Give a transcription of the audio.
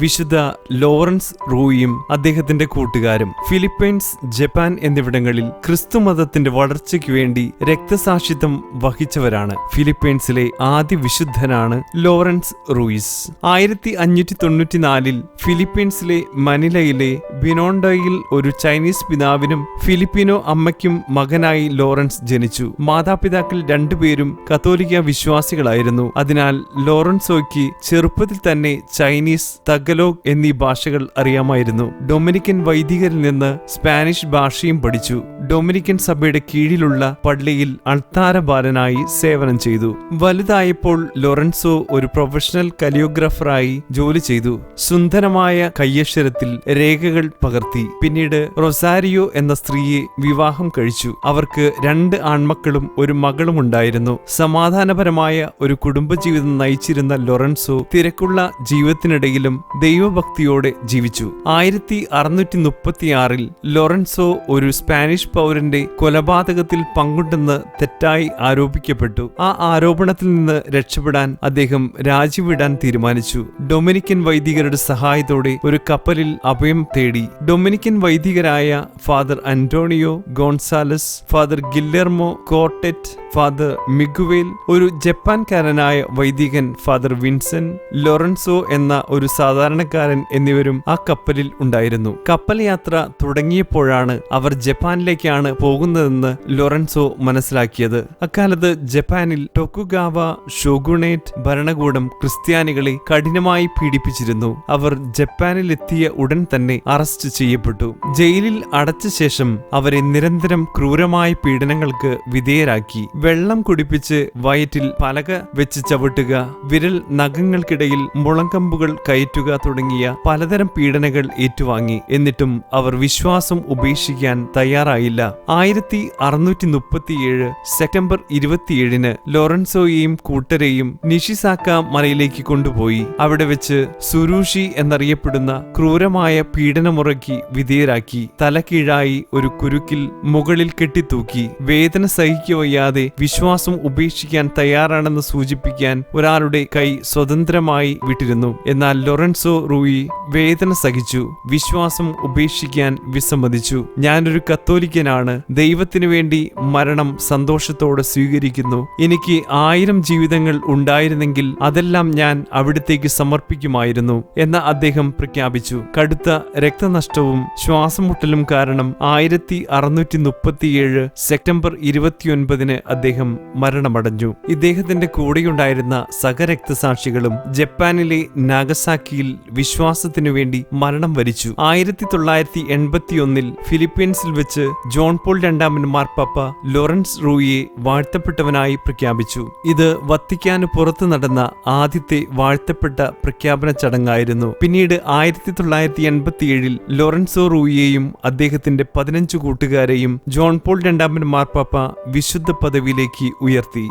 വിശുദ്ധ ലോറൻസ് റൂയും അദ്ദേഹത്തിന്റെ കൂട്ടുകാരും ഫിലിപ്പൈൻസ് ജപ്പാൻ എന്നിവിടങ്ങളിൽ ക്രിസ്തുമതത്തിന്റെ വളർച്ചയ്ക്ക് വേണ്ടി രക്തസാക്ഷിത്വം വഹിച്ചവരാണ് ഫിലിപ്പൈൻസിലെ ആദ്യ വിശുദ്ധനാണ് ലോറൻസ് റൂയിസ്. ആയിരത്തി അഞ്ഞൂറ്റി തൊണ്ണൂറ്റിനാലിൽ ഫിലിപ്പീൻസിലെ മനിലയിലെ ബിനോണ്ടോയിൽ ഒരു ചൈനീസ് പിതാവിനും ഫിലിപ്പിനോ അമ്മയ്ക്കും മകനായി ലോറൻസ് ജനിച്ചു. മാതാപിതാക്കൾ രണ്ടുപേരും കത്തോലിക്ക വിശ്വാസികളായിരുന്നു. അതിനാൽ ലോറൻസോയ്ക്ക് ചെറുപ്പത്തിൽ തന്നെ ചൈനീസ് തഗലോഗ് എന്നീ ഭാഷകൾ അറിയാമായിരുന്നു. ഡൊമിനിക്കൻ വൈദികരിൽ നിന്ന് സ്പാനിഷ് ഭാഷയും പഠിച്ചു. ഡൊമിനിക്കൻ സഭയുടെ കീഴിലുള്ള പള്ളിയിൽ അൾത്താര ബാലനായി സേവനം ചെയ്തു. വലുതായപ്പോൾ ലോറൻസോ ഒരു പ്രൊഫഷണൽ കലിയോഗ്രാഫറായി ജോലി ചെയ്തു. സുന്ദരമായ കയ്യക്ഷരത്തിൽ രേഖകൾ പകർത്തി. പിന്നീട് റൊസാരിയോ എന്ന സ്ത്രീയെ വിവാഹം കഴിച്ചു. അവർക്ക് രണ്ട് ആൺമക്കളും ഒരു മകളും ഉണ്ടായിരുന്നു. സമാധാനപരമായ ഒരു കുടുംബജീവിതം നയിച്ചിരുന്ന ലൊറൻസോ തിരക്കുള്ള ജീവിതത്തിനിടയിലും ദൈവഭക്തിയോടെ ജീവിച്ചു. ആയിരത്തി അറുന്നൂറ്റി മുപ്പത്തിയാറിൽ ലൊറൻസോ ഒരു സ്പാനിഷ് പൗരന്റെ കൊലപാതകത്തിൽ പങ്കുണ്ടെന്ന് തെറ്റായി ആരോപിക്കപ്പെട്ടു. ആ ആരോപണത്തിൽ നിന്ന് രക്ഷപ്പെടാൻ അദ്ദേഹം രാജിവിടാൻ തീരുമാനിച്ചു. ഡൊമിനിക്കൻ വൈദികരുടെ സഹായത്തോടെ ഒരു കപ്പലിൽ അഭയം തേടി. Dominican വൈദികരായ father Antonio Gonzalez father Guillermo Courtet father Miguel ഒരു ജപ്പാൻകാരനായ വൈദികൻ ഫാദർ വിൻസൻ ലോറൻസോ എന്ന ഒരു സാധാരണക്കാരൻ എന്നിവരും ആ കപ്പലിൽ ഉണ്ടായിരുന്നു. കപ്പൽ യാത്ര തുടങ്ങിയപ്പോഴാണ് അവർ ജപ്പാനിലേക്കാണ് പോകുന്നതെന്ന് ലൊറൻസോ മനസ്സിലാക്കിയത്. അക്കാലത്ത് ജപ്പാനിൽ ടൊക്കുഗാവ ഷോഗുണേറ്റ് ഭരണകൂടം ക്രിസ്ത്യാനികളെ കഠിനമായി പീഡിപ്പിച്ചിരുന്നു. അവർ ജപ്പാനിൽ എത്തിയ ഉടൻ തന്നെ അറസ്റ്റ് ചെയ്യപ്പെട്ടു. ജയിലിൽ അടച്ച ശേഷം അവരെ നിരന്തരം ക്രൂരമായ പീഡനങ്ങൾക്ക് വിധേയരാക്കി. വെള്ളം കുടിപ്പിച്ച് വയറ്റിൽ പലക വെച്ച് ചവിട്ടുക വിരൽ നഖങ്ങൾക്കിടയിൽ മുളങ്കമ്പുകൾ കയറ്റുക തുടങ്ങിയ പലതരം പീഡനകൾ ഏറ്റുവാങ്ങി. എന്നിട്ടും അവർ വിശ്വാസം ഉപേക്ഷിക്കാൻ തയ്യാറായില്ല. ആയിരത്തി അറുന്നൂറ്റി മുപ്പത്തിയേഴ് സെപ്റ്റംബർ ഇരുപത്തിയേഴിന് ലോറൻസോയെയും കൂട്ടരെയും നിഷിസാക്ക മലയിലേക്ക് കൊണ്ടുപോയി. അവിടെ വെച്ച് സുരൂഷി എന്നറിയപ്പെടുന്ന ക്രൂരമായ പീഡനമുറക്കി വിധേയരാക്കി. തലകീഴായി ഒരു കുരുക്കിൽ മുകളിൽ കെട്ടിത്തൂക്കി. വേദന സഹിക്കവയ്യാതെ വിശ്വാസം ഉപേക്ഷിക്കാൻ തയ്യാറാണെന്ന് സൂചിപ്പിക്കാൻ ഒരാളുടെ കൈ സ്വതന്ത്രമായി വിട്ടിരുന്നു. എന്നാൽ ലൊറൻസോ റൂയി വേദന സഹിച്ചു വിശ്വാസം ഉപേക്ഷിക്കാൻ വിസമ്മതിച്ചു. ഞാനൊരു കത്തോലിക്കനാണ് ദൈവത്തിനു വേണ്ടി മരണം സന്തോഷത്തോടെ സ്വീകരിക്കുന്നു. എനിക്ക് ആയിരം ജീവിതങ്ങൾ ഉണ്ടായിരുന്നെങ്കിൽ അതെല്ലാം ഞാൻ അവിടത്തേക്ക് സമർപ്പിക്കുമായിരുന്നു എന്ന് അദ്ദേഹം പ്രഖ്യാപിച്ചു. കടുത്ത രക്തനഷ്ടവും ശ്വാസമുട്ടലും കാരണം ആയിരത്തി അറുന്നൂറ്റി മുപ്പത്തിയേഴ് സെപ്റ്റംബർ ഇരുപത്തിയൊൻപതിന് അദ്ദേഹം മരണമടഞ്ഞു. ഇദ്ദേഹത്തിന്റെ കൂടെയുണ്ടായിരുന്ന സഹരക്തസാക്ഷികളും ജപ്പാനിലെ നാഗസാക്കിയിൽ വിശ്വാസത്തിനു വേണ്ടി മരണം വരിച്ചു. ആയിരത്തി തൊള്ളായിരത്തി എൺപത്തിയൊന്നിൽ ഫിലിപ്പീൻസിൽ വെച്ച് ജോൺ പോൾ രണ്ടാമൻ മാർപ്പാപ്പ ലോറൻസ് റൂയിയെ വാഴ്ത്തപ്പെട്ടവനായി പ്രഖ്യാപിച്ചു. ഇത് വത്തിക്കാന് പുറത്തു നടന്ന ആദ്യത്തെ വാഴ്ത്തപ്പെട്ട പ്രഖ്യാപന ചടങ്ങായിരുന്നു. പിന്നീട് ആയിരത്തി തൊള്ളായിരത്തി എൺപത്തിയേഴിൽ ലോറൻസോ റൂയിയെയും അദ്ദേഹത്തിന്റെ പതിനഞ്ച് കൂട്ടുകാരെയും ജോൺ പോൾ രണ്ടാമൻ മാർപ്പാപ്പ വിശുദ്ധ പദവിയിലേക്ക് ഉയർത്തി.